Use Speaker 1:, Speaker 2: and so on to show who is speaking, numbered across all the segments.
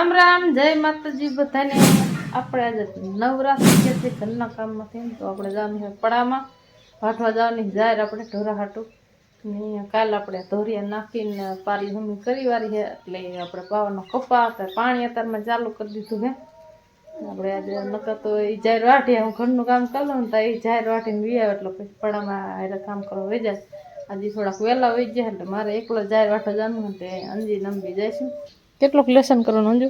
Speaker 1: રામ રામ, જય માતાજી બધાને. આપણે આજે નવરાત્રી છે તે ઘરના કામમાંથી તો આપણે જવાનું છે પડામાં. વાટવા જવાની જાહેર આપણે ઢોરા હાટું. ને કાલ આપણે ધોરિયા નાખીને પારી હમી કરી વારી છે, એટલે આપણે પાવાનો કપા પાણી અત્યારમાં ચાલુ કરી દીધું છે. આપણે આજે નકર તો એ જાહેર વાટીએ હું ઘરનું કામ કરું ને તો એ જાહેર વાટીને વી આવે, એટલે પછી પડામાં એટલે કામ કરવા વહી જાય. આજે થોડાક વહેલા વહી જાય એટલે મારે એકલો જાહેર વાટો જવાનું તે અંજી નંબી જઈશું કેટલુંક લેસન કરવાનું અંજુ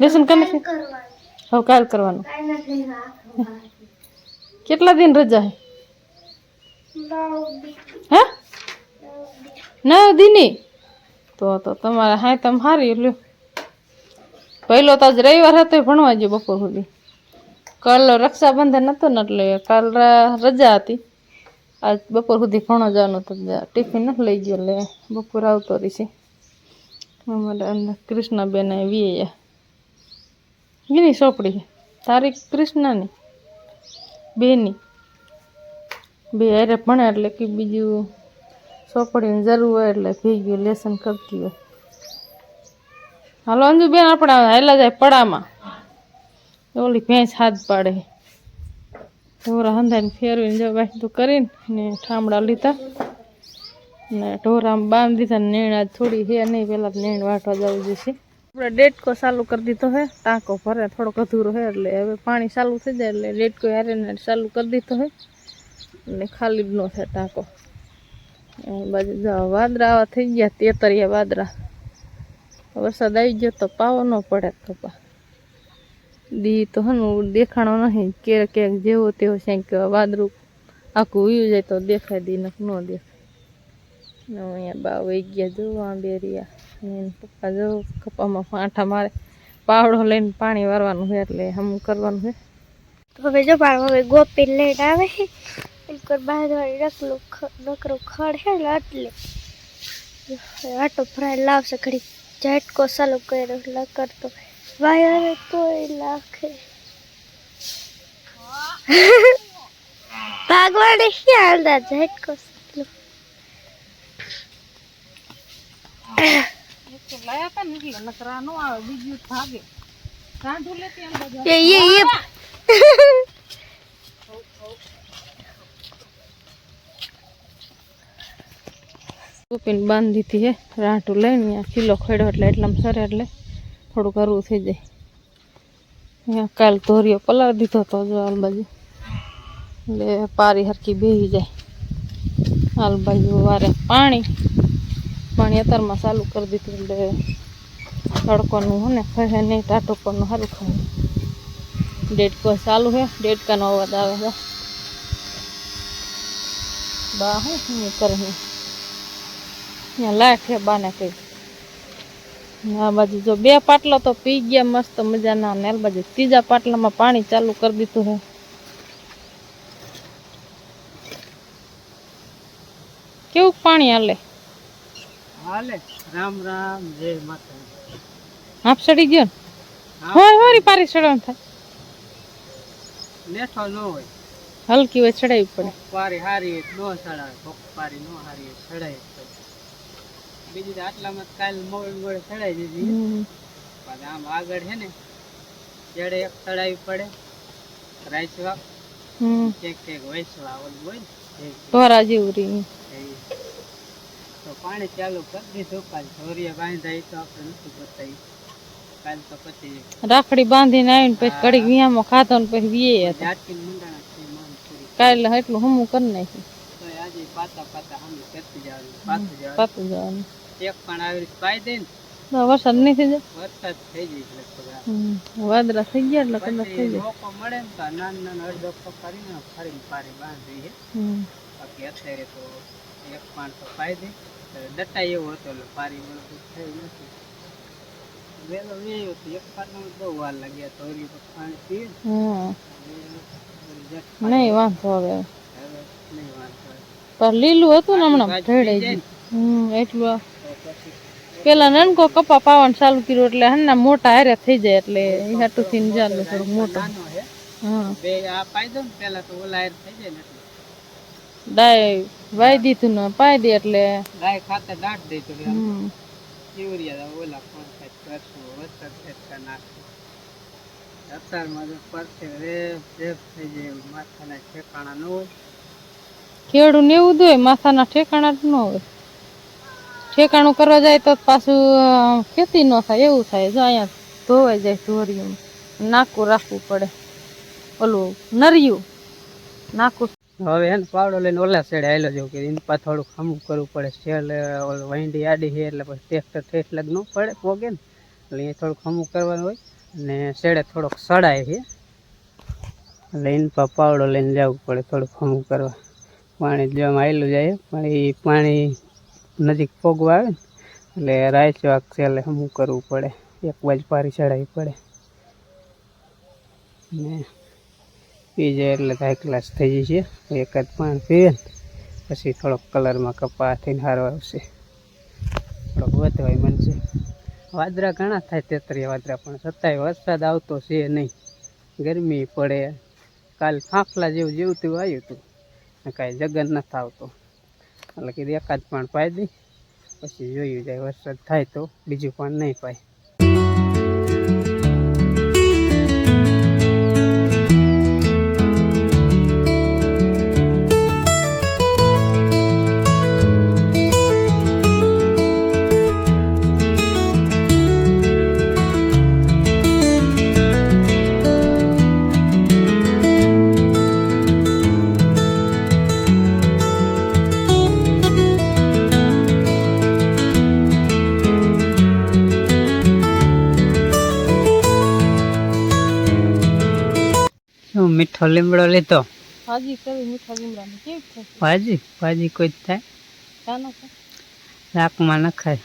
Speaker 1: લેસન કમે છે? હવે કાલ કરવાનું. કેટલા દિન રજા હે? હે? નવ દિની? તો તો તમારે હા તમે હારી લ્યો. પહેલો તો આજ રવિવાર હતો એ ભણવા ગયો બપોર સુધી. કાલ રક્ષાબંધન હતો ને એટલે કાલ રા- રજા હતી. આજ બપોર સુધી ભણો જવાનું તો ટિફિન નથી લઈ ગયો એટલે બપોર આવતો રહેશે. અમારા અંદર કૃષ્ણબેન વીએ એની ચોપડી છે. તારી કૃષ્ણની? બેની? બે હારે ભણે એટલે કે બીજું ચોપડીની જરૂર હોય એટલે ભેગ્યું, લેસન કરતી હોય. હાલો અંજુબેન, આપણે હાલા જાય પડામાં. ઓલી ભેંસ હાથ પાડે. ઢોરા હંધાઈને ફેરવીને જો વાંચતું કરીને ને ઠામડા લીધા. ને ઢોરામાં બાંધી દીધા ને નેણ આજ થોડી હે નહીં, પહેલાં નેણ વાટવા જવું જશે આપણે ડેટકો ચાલુ કરી દીધો હે ટાંકો ભરે, થોડોક અધૂરો હે એટલે હવે પાણી ચાલુ થઈ જાય, એટલે ડેટકો હારે ચાલુ કરી દીધો હે અને ખાલી જ ન થાય ટાંકો. બાજુ જાઓ વાદરા આવા થઈ ગયા, તેતરિયા વાદરા. વરસાદ આવી ગયો તો પાવો ન પડે કપા. દી તો હનું દેખાણો નહીં. ક્યારેક ક્યાંક જેવો તેવો ક્યાંક વાદળું આખું ઉયું જાય તો દેખાય દી નખ ન દેખાય. અહીંયા બા વહી ગયા જોવા બેરિયા પપ્પા જો કપામાં ફાંઠા મારે. પાવડો લઈને પાણી વારવાનું છે એટલે હમ કરવાનું છે.
Speaker 2: હવે જો બાળ હવે ગોપી લઈને આવે છે. કર બહાર રકલું નકરું ખડ હે ને એટલે. આટો ફ્રાય લાવશે ઘડી ઝટકો ચાલુ કર્યો એટલે કરતો વાયર તોય લાખે ભાગવાડે ક્યાં અંદાજ ઝટકો
Speaker 1: એટલે બધા હતી હે રાંટું લઈને કિલો ખેડો એટલે એટલામાં સરે એટલે થોડુંક હરવું થઈ જાય. અહીંયા કાલ ધોરિયો પલાળી દીધો હતો જો આલ બાજુ એટલે પારી હરકી બેસી જાય. આલ બાજુ વારે પાણી. પાણી અત્યારમાં ચાલુ કરી દીધું એટલે તડકોનું હે ને ખહે નહીં ટાટો પરનું સારું ખાય. ડેડકો ચાલુ છે, ડેડકાનો અવાજ આવે છે. બા હું, શું કરે છે? અહીંયા લાઈટ છે, બાને કઈ આ બાજુ જો બે પાટલા તો પી ગયા મસ્ત મજાના ને આ બાજુ ત્રીજા પાટલામાં પાણી ચાલુ કરી દીધું છે કેવું પાણી હાલે?
Speaker 3: હાલે. રામ રામ જય માતા
Speaker 1: આપ સડી ગયો ને? હોય હોય પારી સડવાનું થાય.
Speaker 3: લેઠો ન હોય.
Speaker 1: હલકી હોય ચડાવી પડે.
Speaker 3: પારી હારી નો ચડાવે કોક પારી ન હારી ચડાય બીજી તો આટલામાં કાલ મોડ મોડ ચડાઈ દીધી. પણ આમ આગળ છે ને ચડે એક ચડાવી પડે. રાઈસવા
Speaker 1: કેક
Speaker 3: ક્યાંક વૈસવા ઓલું હોય
Speaker 1: ઢોરા જેવું રહી
Speaker 3: તો પાણી ચાલુ કરી દીધું. કાલ ધોરિયા બાંધાય તો આપણે નથી બતાવી. કાલ તો પછી
Speaker 1: રાખડી બાંધીને આવીને પછી કડીક વિયામાં ખાધો ને પછી વીએ
Speaker 3: જાટકી મુંડાણા
Speaker 1: કાલે એટલું હમું કરી નાખ્યું.
Speaker 3: તો આજે પાતા પાતા હમ કરતી જવાનું. પાતું જવાનું. એક પણ આવી રીતે પાઈ દે ને
Speaker 1: વરસાદ નહીં થઈ જાય?
Speaker 3: વરસાદ થઈ જાય એટલે
Speaker 1: વાદળા થઈ ગયા એટલે કદાચ થઈ જાય.
Speaker 3: મોકો મળે ને તો નાના નાના અડધો કરીને ફરીને પારી બાંધી છે બાકી અત્યારે તો એક પાણ તો પાઈ દે. દટ્ટા દટાઈ એવો હતો એટલે પારી બરોબર થઈ નથી. વેલો વેયો તો એક પાટમાં બહુ વાર લાગ્યા તો હરી તો પાણી પીએ.
Speaker 1: નહીં વાંધો હવે
Speaker 3: નહીં વાંધો.
Speaker 1: પણ લીલું હતું ને હમણાં
Speaker 3: જાય
Speaker 1: ગયું. હમ એટલું પેલા નનકો કપા પાવાનું ચાલુ કર્યું એટલે હન્ના મોટા હારે થઈ જાય એટલે હાટું થઈને ચાલુ થોડુંક મોટો. હા.
Speaker 3: બે આ પાઈ દો ને પેલા તો ઓલા હારે થઈ જાય ને એટલે.
Speaker 1: ડાય વાઈ દીધું ને પાઈ દે એટલે.
Speaker 3: ડાય ખાતે દાટ દે તો યુરિયા ઓલા કાંઈક કરશું વરસાદ ફેરતા નાખશું. અત્યારમાં જો પરસે રેપ થઈ જાય માથાના ઠેકાણા ન હોય.
Speaker 1: ખેડૂ ને એવું દોય માથાના ઠેકાણા જ ન હોય. ઠેકાણું કરવા જાય તો પાછું ખેતી ન થાય, એવું થાય. જો અહીંયા ધોવાઈ જાય ધોરિયું. નાકું રાખવું પડે. ઓલું નરિયું. નાકું.
Speaker 3: હવે એને પાવડો લઈને ઓલા સેડે આવેલો જવું કે એની પાસે થોડુંક ખમું કરવું પડે. સેલ ઓલું વાંડી આડી છે એટલે પછી ટ્રેક્ટર ઠેઠ લગ ન પડે, પોગે ને. એટલે અહીંયા થોડુંક ખમું કરવાનું હોય. અને શેડે થોડોક સડાય છે. એટલે એની પાસે પાવડો લઈને જવું પડે થોડુંક ખમું કરવા. પાણી જેમ આવેલું જાય, પણ એ પાણી નજીક પગવા આવે ને એટલે રાયચવાક છેલ્લે શું કરવું પડે? એક બાજુ પારી ચડાવી પડે. ને પી જાય એટલે હાઈ ક્લાસ થઈ જશે. જ પાણી પીવે પછી થોડોક કલરમાં કપા થઈને સારો આવશે. થોડોક વધવાય બનશે વાદરા ઘણા થાય તેતરીયા વાદરા, પણ છતાંય વરસાદ આવતો છે નહીં. ગરમી પડે. કાલ ફાંફલા જેવું જેવું તેવું આવ્યું હતું કાંઈ જગન નથી આવતો. એટલે કીધું એકાદ પણ પાઈ દઈ પછી જોયું જાય વરસાદ થાય તો બીજું પણ નહીં પાય. મીઠો લીમડો લીધો.
Speaker 1: ભાજી કરી મીઠા લીમડાની કેવી થાય?
Speaker 3: ભાજી ભાજી કોઈ થાય.
Speaker 1: છે?
Speaker 3: શાકમાં નખાય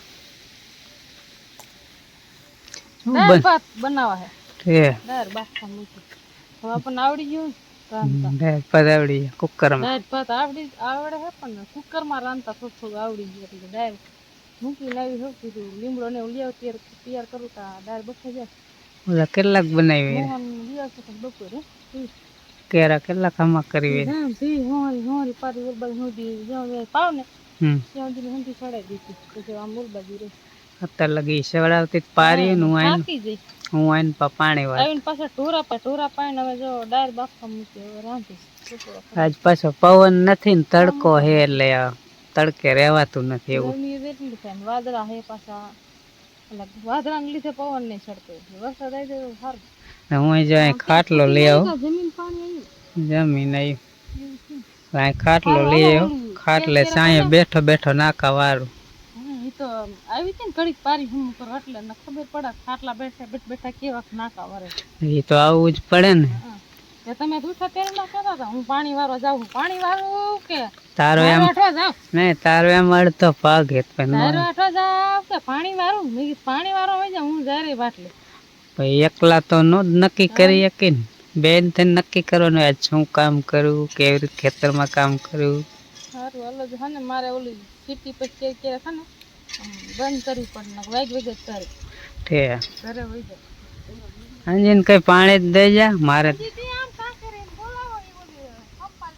Speaker 1: દાળ ભાત બનાવવા હે. દાળ બાફા મૂકી હવે આપણને આવડી ગયું રાંધતા.
Speaker 3: દાળ પધાવડી કુકરમાં.
Speaker 1: દાળ ભાત આવડી આવડે હે પણ કુકરમાં રાંધતા થોડું થોડું આવડી ગયું એટલે દાળ આવી હોઉં કીધું લીમડો ને આવ તૈયાર તૈયાર કરું તો દાળ બફાઈ જાય.
Speaker 3: ઓલા કેટલાક બનાવી. કેરા કેટલાક આમાં
Speaker 1: કરી પારી
Speaker 3: અત્યારે લગી સેવડાવતી પારી હું આઈને હું આઈને પાણી વાળ.
Speaker 1: આવીને પાછા ઢોરા પા ઢોરા પાણી હવે જો ડાર બાફા મૂકી
Speaker 3: આજ પાછો પવન નથી ને તડકો હે એટલે તડકે રહેવાતું નથી એવું.
Speaker 1: વાદળા હે પાછા. વાદળાને લીધે પવન નહીં ચડતો. વરસાદ આવી જાય તો સારું.
Speaker 3: હું જો અહીં ખાટલો લઈ આવું.
Speaker 1: જમીન પાણી આવ્યું
Speaker 3: જમીન આવ્યું અહીં ખાટલો લઈ આવ્યો ખાટલે સાંયે બેઠો બેઠો નાકા વારું.
Speaker 1: તો આવી હતી ને ઘડીક પારી હું એટલે ખબર પડે ખાટલા બેઠા બેઠ બેઠા કેવા નાકા વારે.
Speaker 3: એ તો આવવું જ પડે ને.
Speaker 1: તમે દૂઠા તેલ ના કહેતા હતા? હું પાણી વારવા જાઉં પાણી વાળું કે?
Speaker 3: તારો એમ નહીં તારો એમ અડધો પગ હેત પણ
Speaker 1: તારો વાટવા જાવ કે પાણી મેં પાણી વારવા હોય જાય હું જારે વાટલે
Speaker 3: ભાઈ એકલા તો નો જ નક્કી કરી શકીને બેન થઈને નક્કી કરવાનું આજ શું કામ કરવું કેવી રીતે ખેતરમાં કામ કરવું
Speaker 1: સારું હાલો જો ને મારે ઓલી સીટી પછી કે છે ને બંધ કરવી પડે ને વાગ વાગ કરે.
Speaker 3: ઠે.
Speaker 1: ઘરે વહી જાય.
Speaker 3: અંજીન કઈ પાણી જ દઈ જા મારે
Speaker 1: દીદી આમ કા કરે બોલાવો એ ઓલી પપ્પા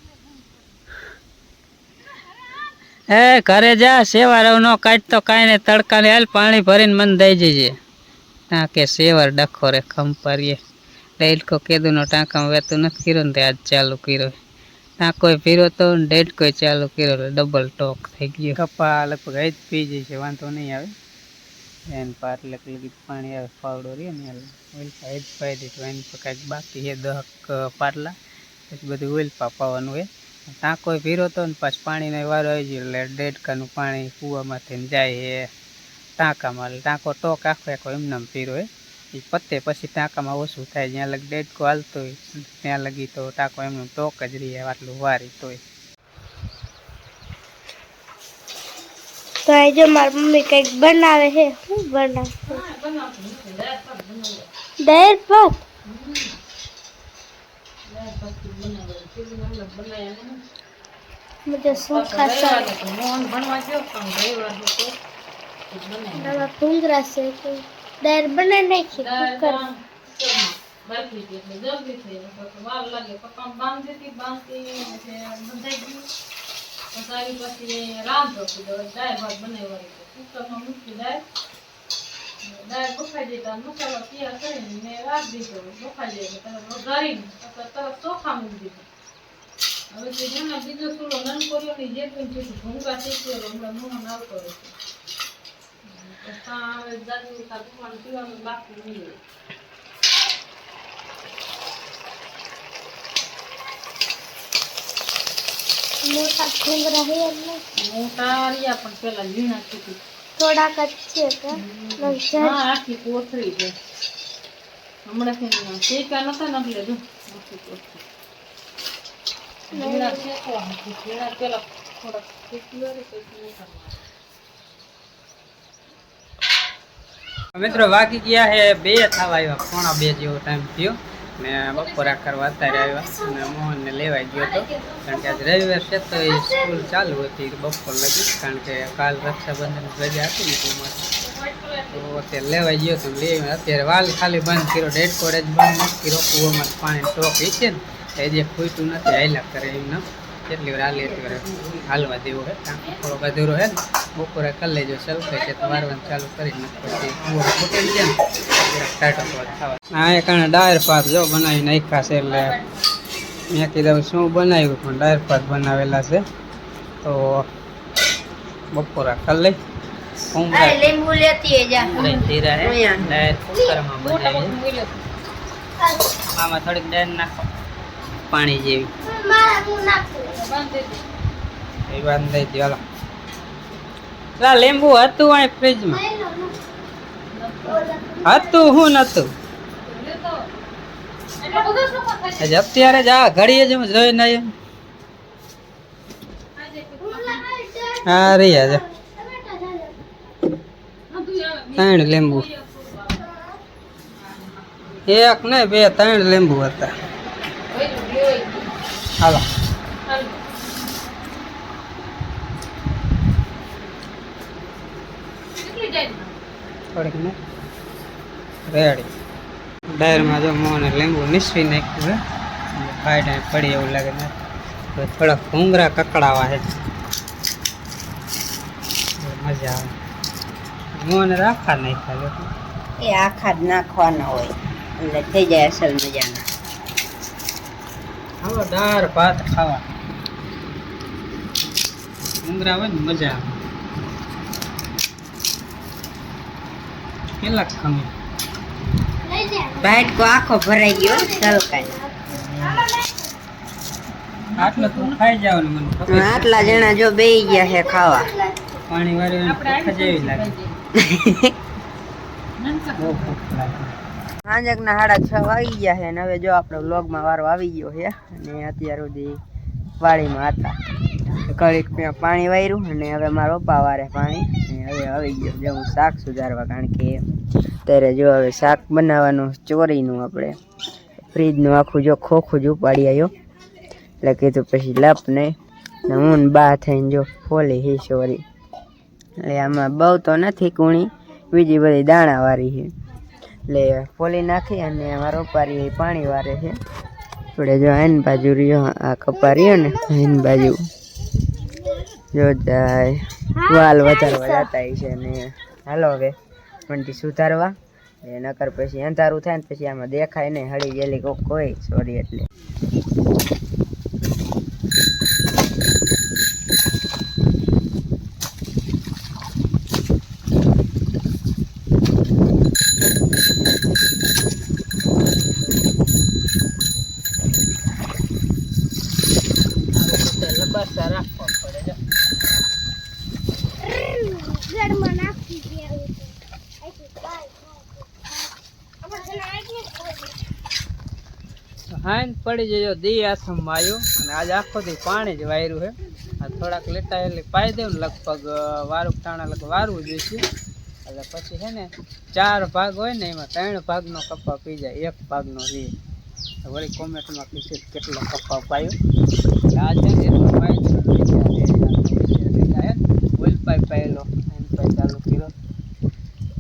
Speaker 3: એ, ઘરે જા સેવાર નો કાઢતો કાંઈ ને તડકા ને હાલ પાણી ભરીને મને દઈ જજે. ટાંકે સેવાર ડખો રે, ખંપારીએ. ડેડકો કેદુનો ટાંકામાં વેતું નથી કર્યો ને તે આજ ચાલુ કર્યો. ટાંકો પીરો તો ડેટ કોઈ ચાલુ કર્યો ડબલ ટોક થઈ ગયો. કપા લગભગ આજ પી જાય છે, વાંધો નહીં આવે. એન પાર લગી પાણી આવે, ફાવડો રે ને ઓઇલ પા પાઈ દીધું, એની કાંઈક બાકી છે, દહક પાટલા. પછી બધું ઓઇલ પાવાનું હોય. ટાંકો પીરો તો ને પાછું પાણીનો વારો આવી ગયો એટલે ડેડકાનું પાણી કૂવામાંથી જાય એ ટાંકામાં ટાંકો ટોક આખો આખો એમને પીરો હોય એ પતે પછી ટાંકામાં ઓછું થાય જ્યાં લગી ડેડકો હાલતો હોય ત્યાં લગી તો ટાંકો એમનું ટોક જ રહે આટલું વારી તોય
Speaker 2: તો આ જો મારી મમ્મી કંઈક બનાવે છે શું બનાવે? દહેર ભાત મુજે सूखा सा
Speaker 1: મોહન ભણવા ગયો પણ રવિવાર હતો
Speaker 2: नवा भूंगरा से कोई दाल बना नहीं खी कुकर
Speaker 1: બાકી હતી એટલે જલ્દી થઈ ગયું. પછી વાર લાગે પપ્પા બાંધી હતી બાંધતી પછી બંધાઈ ગયું પછી આવી પછી રાંધો કીધો દાળ ભાત બનાવ્યા કુકરમાં મૂકી દાળ દાળ બફાઈ જાય તો મસાલો તૈયાર કરીને મેં રાખી દીધો બફાઈ જાય તરત વઘારીને તરત ચોખા મૂકી દીધા. હવે તે જેને બીજો ચૂલો નન કર્યો ને જે પણ છે ભૂંગા શેક્યો તો હમણાં મોહન આવતો ત્યાં હવે જાજુ ખાવાનું પીવાનું બાકી નહીં
Speaker 2: મોટા ઘૂંઘરા હે
Speaker 1: મોટા રહ્યા પણ પેલા ઝીણા ચૂકી
Speaker 2: થોડાક જ છે કે
Speaker 1: આખી કોથળી છે. હમણાંથી શેકા નતા ને લેજો આખી કોથળી.
Speaker 3: મિત્રો વાગી ગયા હે બે થવા આવ્યા પોણા બે જેવો ટાઈમ થયો. ને બપોરા કરવા અત્યારે આવ્યા અને મોહનને લેવાઈ ગયો હતો કારણ કે આજ રવિવાર છે તો એ સ્કૂલ ચાલુ હતી બપોર લગી કારણ કે કાલ રક્ષાબંધન રજા હતી ને તો અત્યારે લેવા ગયો તો લઈ અત્યારે વાલ ખાલી બંધ કર્યો, ડેડ કોડ બંધ નથી કર્યો. કૂવામાં પાણી એ છે ને એ જે ખૂટ્યું નથી હાઈલા કરે એમને. કેટલી વાર હાલી એટલી વાર હાલવા દેવું હે. કે થોડોક અધૂરો હે ને. બપોરે કરી લેજો સલ્ફે છે તો વારવાનું ચાલુ કરી નાખ. પછી કૂવો ફૂટી જાય ને. હા એ કારણે ડાયર પાક જો બનાવી નાખ્યા છે એટલે મેં કીધું શું બનાવ્યું? પણ ડાયર પાક બનાવેલા છે. તો બપોરા કરી લઈ. ઉમરા.
Speaker 2: લીંબુ લેતી જા.
Speaker 3: ડાયર કુકરમાં બનાવી આમાં થોડીક ડાયર નાખો. પાણી જેવી.
Speaker 2: મારા હું નાખું.
Speaker 1: બાંધી દે
Speaker 3: એ બાંધી દઈ હાલો. લા લીંબુ હતું અહીં ફ્રીજમાં હતું હું નતું. અત્યારે જ આ ઘડીએ જ હું જોઈને આવ્યો હા રહી આજે ત્રણ લીંબુ. એક ને બે ત્રણ લીંબુ હતા. હાલો. થોડીક ને રેડી ડાયરમાં જો મોને લીંબુ મિસવી નાખ્યું હે. ફાઈટ પડી એવું લાગે ને. થોડાક ભૂંગરા કકડાવા છે મજા આવે. મોને રાખા નાખ્યા
Speaker 4: એ આખા જ નાખવાના હોય. એટલે થઈ જાય અસલ મજાના.
Speaker 3: આવો દાળ ભાત ખાવા. ભૂંગરા આવે ને મજા આવે. કેટલાક ખમી
Speaker 4: બાટકો આખો ભરાઈ ગયો. તલકાય
Speaker 3: આટલો તું ખાઈ જાવ ને મને
Speaker 4: આટલા જણા જો બેહી ગયા છે ખાવા.
Speaker 3: પાણી વાળી જ લાગે. બહુ ભૂખ લાગે.
Speaker 4: સાંજકના સાડા છ વાગી ગયા છે અને હવે જો આપણો વ્લોગમાં વારો આવી ગયો છે અને અત્યાર સુધી વાડીમાં હતા. ઘડીક મેં પાણી વાર્યું અને હવે મારો પપ્પા વારે પાણી હવે આવી ગયો. જો હું શાક સુધારવા કારણ કે અત્યારે જો હવે શાક બનાવવાનું ચોરીનું આપણે ફ્રીજનું આખું જો ખોખું જ ઉપાડી આવ્યો. એટલે કીધું પછી લપ નહીં હું બા થઈને જો ફોલી હી ચોરી. એટલે આમાં બહુ તો નથી કુણી, બીજી બધી દાણાવાળી છે. એટલે ફોલી નાખી અને અમારો પારી પાણી વારે છે. આપણે જો આઈન બાજુ રહ્યો, આ કપા રહ્યો ને આઈન બાજુ. જો જાય. વાલ વધારવા જતા છે ને. હાલો હવે મંડી સુધારવા. એ નકર પછી અંધારું થાય ને પછી આમાં દેખાય નહીં, હળી ગયેલી કોઈ સોરી એટલે
Speaker 3: લબાસા રાખવા પડે જો
Speaker 2: ઘરમાં નાખી દેવું
Speaker 3: હાઈન પડી જજો દી આસમ આવ્યો અને આજ આખો દી પાણી જ વાયરું છે આ થોડાક લેતા એટલે પાઈ દેવું લગભગ વારું ટાણા લગભગ વારવું જોઈશે એટલે પછી છે ને ચાર ભાગ હોય ને એમાં ત્રણ ભાગનો કપા પી જાય એક ભાગનો રે વળી કોમેન્ટમાં કીધું કેટલો કપા પાયો આ છે ને એટલો પાઈ ઓઇલ પાયેલો એમ પાઈ ચાલુ કર્યો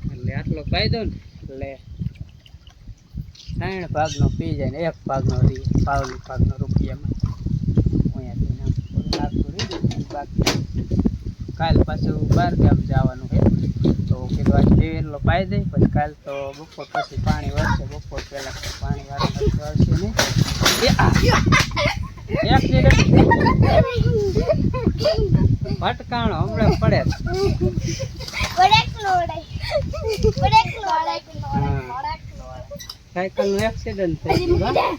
Speaker 3: એટલે આટલો પાઈ દો ને એટલે ત્રણ ભાગનો પી જાય ને એક ભાગનો રી પાવલી ભાગનો રૂપિયામાં. કાલ પાછું બાર ગામ જવાનું છે. તો કીધું આજ દિવેલો પાઈ દઈ પછી કાલ તો બપોર પછી પાણી વરસે બપોર પહેલા પાણી વાળું વરસે નહીં. ભટકાણો હમણાં પડે. સાયકલનું એક્સિડન્ટ થઈ ગયું?